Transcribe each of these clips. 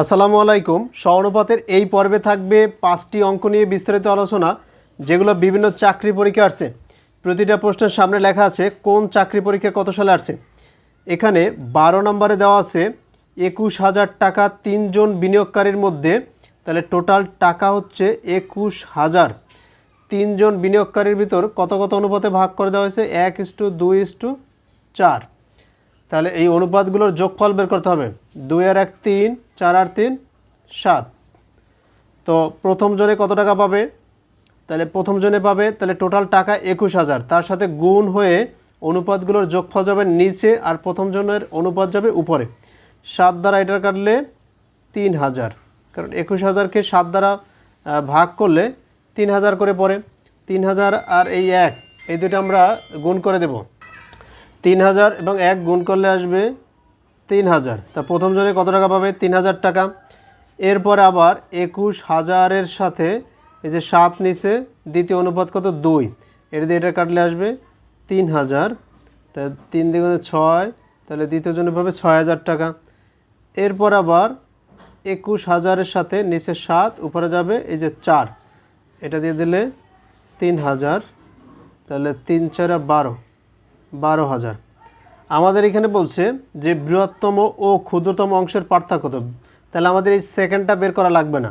আসসালামু আলাইকুম। স্বর্ণপাতের এই পর্বে থাকবে পাঁচটি অঙ্ক নিয়ে বিস্তারিত আলোচনা, যেগুলো বিভিন্ন চাকরি পরীক্ষা আসছে। প্রতিটা প্রশ্নের সামনে লেখা আছে, কোন চাকরি পরীক্ষা কত সালে আসছে? এখানে বারো নম্বরে দেওয়া আছে, একুশ হাজার টাকা তিনজন বিনিয়োগকারীর মধ্যে, তাহলে টোটাল টাকা হচ্ছে একুশ হাজার। তিনজন বিনিয়োগকারীর ভিতর কত কত অনুপাতে ভাগ করে দেওয়া হয়েছে? এক ইস্টু দুই ইস্টু চার। তাহলে এই অনুপাতগুলোর যোগফল বের করতে হবে। দুই আর এক তিন চার আর তিন, সাত। তো প্রথম জনে কত টাকা পাবে? তাহলে প্রথম জনে পাবে, তাহলে টোটাল টাকা একুশ হাজার। তার সাথে গুণ হয়ে অনুপাতগুলোর যোগফল যাবে নিচে আর প্রথম জনের অনুপাত যাবে উপরে। সাত দ্বারা এটা কাটলে তিন হাজার। কারণ একুশ হাজারকে সাত দ্বারা ভাগ করলে তিন হাজার করে পড়ে। তিন হাজার আর এই এক, এই দুটো আমরা গুণ করে দেবো। তিন হাজার এবং এক গুণ করলে আসবে তিন হাজার তা প্রথম জনে কত টাকা পাবে? তিন হাজার টাকা। এরপর আবার একুশ হাজারের সাথে এই যে সাত নিচে দ্বিতীয় অনুপাত কত? দুই। এটা দিয়ে এটা কাটলে আসবে তিন হাজার তা তিন দ্বিগুণে ছয়, তাহলে দ্বিতীয় জনে পাবে ছয় হাজার টাকা। এরপর আবার একুশ হাজারের সাথে নিচে সাত, উপরে যাবে এই যে চার। এটা দিয়ে দিলে তিন হাজার তাহলে তিন চারা বারো। বারো হাজার আমাদের এখানে বলছে যে বৃহত্তম ও ক্ষুদ্রতম অংশের পার্থক্য তো। তাহলে আমাদের এই সেকেন্ডটা বের করা লাগবে না।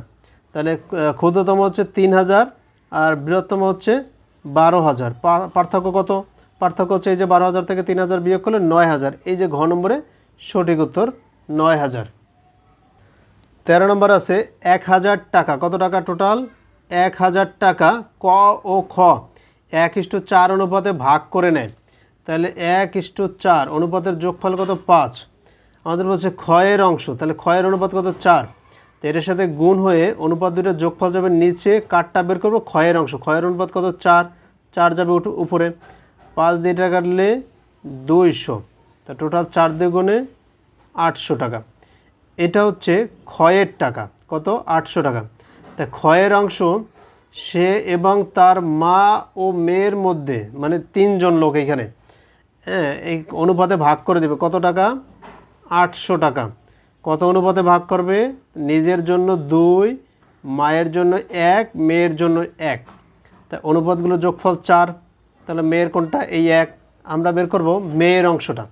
তাহলে ক্ষুদ্রতম হচ্ছে তিন হাজার আর বৃহত্তম হচ্ছে বারো হাজার। পার্থক্য কত? পার্থক্য হচ্ছে এই যে বারো হাজার থেকে তিন হাজার বিয়োগ করলে নয় হাজার। এই যে ঘ নম্বরে সঠিক উত্তর নয় হাজার। তেরো নম্বর আছে এক হাজার টাকা। কত টাকা টোটাল? এক হাজার টাকা ক ও খ। এক ইস্টু চার অনুপাতে ভাগ করে নেয়। তাহলে এক ইস্টু চার, অনুপাতের যোগফল কত? পাঁচ। আমাদের বলছে ক্ষয়ের অংশ, তাহলে ক্ষয়ের অনুপাত কত? চার। তো সাথে গুণ হয়ে অনুপাত দুটোর যোগফল যাবে নিচে, কাঠটা বের করব, ক্ষয়ের অংশ। ক্ষয়ের অনুপাত কত? চার। চার যাবে উপরে। পাঁচ দিয়ে এটা কাটলে দুইশো। তা টোটাল চার দ্বিগুণে আটশো টাকা। এটা হচ্ছে ক্ষয়ের টাকা। কত? আটশো টাকা। তা ক্ষয়ের অংশ সে এবং তার মা ও মেয়ের মধ্যে মানে তিনজন লোক এখানে হ্যাঁ এই অনুপাতে ভাগ করে দেবে। কত টাকা? আটশো টাকা। কত অনুপাতে ভাগ করবে? নিজের জন্য দুই, মায়ের জন্য এক, মেয়ের জন্য এক। তা অনুপাতগুলো যোগফল চার। তাহলে মেয়ের কোনটা? এই এক। আমরা বের করব মেয়ের অংশটা।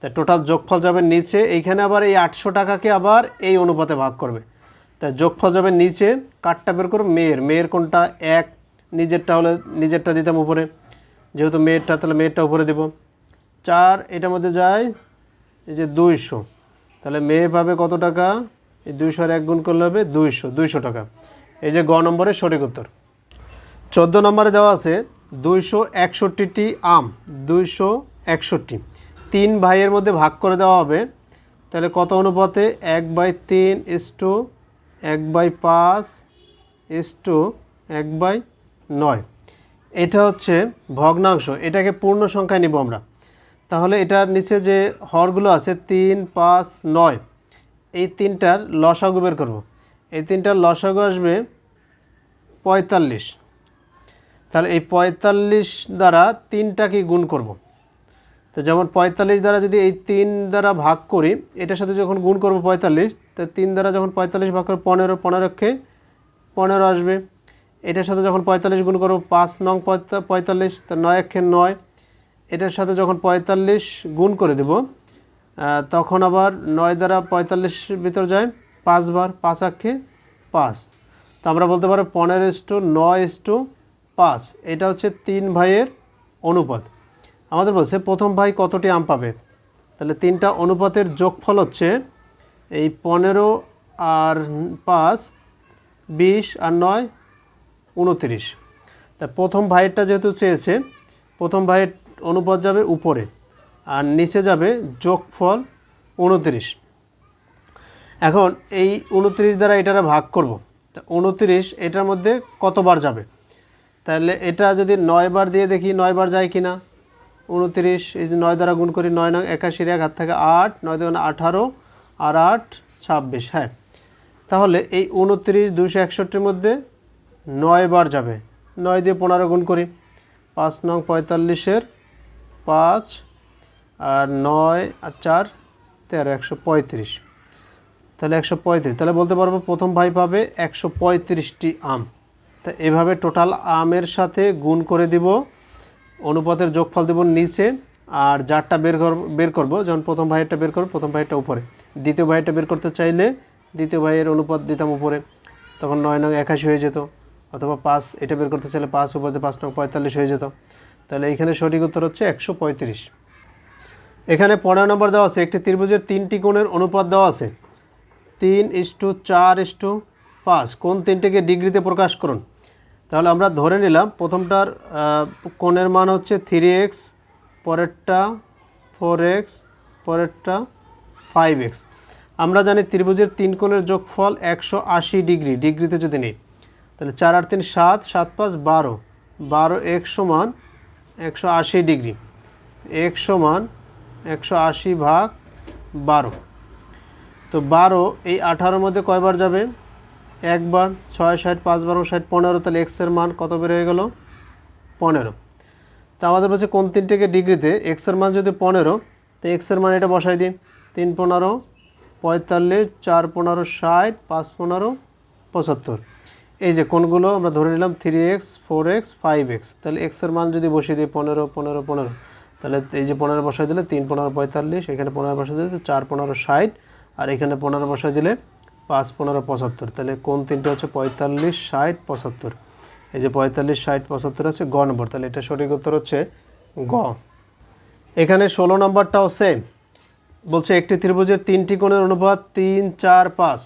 তা টোটাল যোগফল যাবে নিচে। এইখানে আবার এই আটশো টাকাকে আবার এই অনুপাতে ভাগ করবে। তা যোগফল যাবে নিচে। কাঠটা বের করো মেয়ের। মেয়ের কোনটা? এক। নিজেরটা হলে নিজেরটা দিতাম উপরে। যেহেতু মেয়েরটা, তাহলে মেয়েরটা উপরে দেব। চার, এটার মধ্যে যায় এই যে দুইশো। তাহলে মেয়ে পাবে কত টাকা? এই দুইশো আর এক গুণ করলে হবে দুইশো দুইশো টাকা। এই যে গ নম্বরের সঠিক উত্তর। চোদ্দ নম্বরে দেওয়া আছে দুইশো একষট্টিটি আম, দুইশো একষট্টি। তিন ভাইয়ের মধ্যে ভাগ করে দেওয়া হবে। তাহলে কত অনুপাতে? এক বাই তিন ইস টু, এক বাই পাঁচ ইস টু, এক বাই নয়। এটা হচ্ছে ভগ্নাংশ। এটাকে পূর্ণ সংখ্যায় নিব আমরা। তাহলে এটার নিচে যে হরগুলো আছে তিন, পাঁচ, নয়, এই তিনটার লসাগু বের করব। এই তিনটার লসাগু আসবে পঁয়তাল্লিশ। তাহলে এই পঁয়তাল্লিশ দ্বারা তিনটাকে গুণ করব। তো যেমন পঁয়তাল্লিশ দ্বারা যদি এই তিন দ্বারা ভাগ করি, এটার সাথে যখন গুণ করব পঁয়তাল্লিশ, তো তিন দ্বারা যখন পঁয়তাল্লিশ ভাগ করে পনেরো, পনেরোকে পনেরো আসবে। এটার সাথে যখন পঁয়তাল্লিশ গুণ করব পাঁচ, নং পঁয়তা- পঁয়তাল্লিশ, তা নয় একে নয় এটার সাথে যখন পঁয়তাল্লিশ গুণ করে দেব তখন আবার নয় দ্বারা পঁয়তাল্লিশ ভিতর যায় পাঁচবার পাঁচ আক্ষে পাঁচ। তো আমরা বলতে পারো পনেরো ইস্টু নয় ইস্টু পাঁচ। এটা হচ্ছে তিন ভাইয়ের অনুপাত। আমাদের বলছে প্রথম ভাই কতটি আম পাবে? তাহলে তিনটা অনুপাতের যোগফল হচ্ছে এই পনেরো আর পাঁচ, বিশ আর নয়, উনত্রিশ। তা প্রথম ভাইয়েরটা যেহেতু চেয়েছে, প্রথম ভাইয়ের অনুপাত যাবে উপরে আর নিচে যাবে যোগফল উনতিরিশ। এখন এই উনত্রিশ দ্বারা এটারা ভাগ করব। তা উনত্রিশ এটার মধ্যে কতবার যাবে? তাহলে এটা যদি নয় বার দিয়ে দেখি নয় বার যায় কি না উনত্রিশ এই যে নয় দ্বারা গুণ করি নয় নয় একাশির এক হাত থেকে আট, নয় দুগুণ আঠারো আর আট ছাব্বিশ। হ্যাঁ তাহলে এই উনত্রিশ দুশো একষট্টির মধ্যে নয় বার যাবে। নয় দিয়ে পনেরো গুণ করি, পাঁচ নং পঁয়তাল্লিশের পাঁচ আর নয় আর চার, তেরো, একশো পঁয়ত্রিশ। তাহলে একশো পঁয়ত্রিশ। তাহলে বলতে পারব প্রথম ভাই পাবে একশো পঁয়ত্রিশটি আম। তা এভাবে টোটাল আমের সাথে গুণ করে দিব, অনুপাতের যোগফল দেব নিচে আর যারটা বের কর, বের করব, যখন প্রথম ভাইয়েরটা বের করব, প্রথম ভাইয়েরটা উপরে। দ্বিতীয় ভাইয়েরটা বের করতে চাইলে দ্বিতীয় ভাইয়ের অনুপাত দিতাম উপরে, তখন নয় নং একাশি হয়ে যেত, অথবা পাঁচ, এটা বের করতে চাইলে পাঁচ উপরে পাঁচ নং পঁয়তাল্লিশ হয়ে যেত। তাহলে এইখানে সঠিক উত্তর হচ্ছে একশো পঁয়ত্রিশ। এখানে পনেরো নম্বর দেওয়া আছে, একটি ত্রিভুজের তিনটি কোণের অনুপাত দেওয়া আছে। তিন ইস্টু চার ইস্টু পাঁচ কোন তিনটিকে ডিগ্রিতে প্রকাশ করুন। তাহলে আমরা ধরে নিলাম প্রথমটার কোণের মান হচ্ছে থ্রি এক্স, পরেরটা ফোর এক্স, পরেরটা ফাইভ এক্স। আমরা জানি ত্রিভুজের তিন কোণের যোগফল একশো আশি ডিগ্রি, ডিগ্রিতে যদি নিই। তাহলে চার আর তিন সাত সাত পাঁচ বারো। বারো এক সমান একশো আশি ডিগ্রি। এক সমান একশো আশি ভাগ বারো। তো বারো এই আঠারোর মধ্যে কয়বার যাবে? একবার, ছয়, ষাট পাঁচ বারো ষাট, পনেরো, তাহলে এক্সের মান কত বের হয়ে গেল? পনেরো। তা আমাদের বলছে কোন তিনটিকে ডিগ্রিতে এক্সের মান যদি পনেরো, তো এক্সের মান এটা বসাই দিই। তিন পনেরো, পঁয়তাল্লিশ, চার পনেরো, ষাট, পাঁচ পনেরো, পঁচাত্তর। এই যে কোনগুলো আমরা ধরে নিলাম three x four x five x তাহলে এক্সের মান যদি বসিয়ে দিই পনেরো পনেরো পনেরো, তাহলে এই যে পনেরো বসাই দিলে তিন, পনেরো, পঁয়তাল্লিশ, এখানে পনেরো বসাই দিলে চার, পনেরো, ষাট, আর এখানে পনেরো বসাই দিলে পাঁচ, পনেরো, পঁচাত্তর, তাহলে কোন তিনটে হচ্ছে পঁয়তাল্লিশ, ষাট, পঁচাত্তর, এই যে পঁয়তাল্লিশ, ষাট, পঁচাত্তর আছে গ নম্বর, তাহলে এটা সঠিক উত্তর হচ্ছে গ। এখানে ষোলো নম্বরটাও সেম বলছে একটি ত্রিভুজের তিনটি কোণের অনুপাত তিন, চার, পাঁচ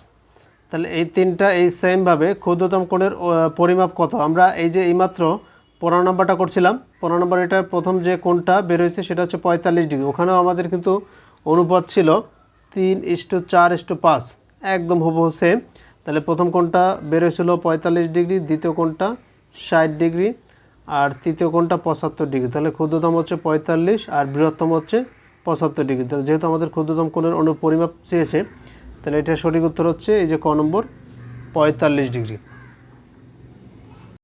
তাহলে এই তিনটা এই সেমভাবে ক্ষুদ্রতম কোণের পরিমাপ কত? আমরা এই যে এইমাত্র পনেরো নম্বরটা করছিলাম, পনেরো নম্বর এটার প্রথম যে কোণটা বের সেটা হচ্ছে পঁয়তাল্লিশ ডিগ্রি। ওখানেও আমাদের কিন্তু অনুপাত ছিল তিন ইস্টু চার ইস্টু পাঁচ, একদম হুবহু সেম তাহলে প্রথম কোণটা বের হয়েছিল পঁয়তাল্লিশ ডিগ্রি, দ্বিতীয় কোণটা ষাট ডিগ্রি, আর তৃতীয় কোণটা পঁচাত্তর ডিগ্রি। তাহলে ক্ষুদ্রতম হচ্ছে পঁয়তাল্লিশ আর বৃহত্তম হচ্ছে পঁচাত্তর ডিগ্রি। তাহলে যেহেতু আমাদের ক্ষুদ্রতম কোণের অনু, পরিমাপ চেয়েছে তাহলে এটা সঠিক উত্তর হচ্ছে এই যে ক নম্বর পঁয়তাল্লিশ ডিগ্রি।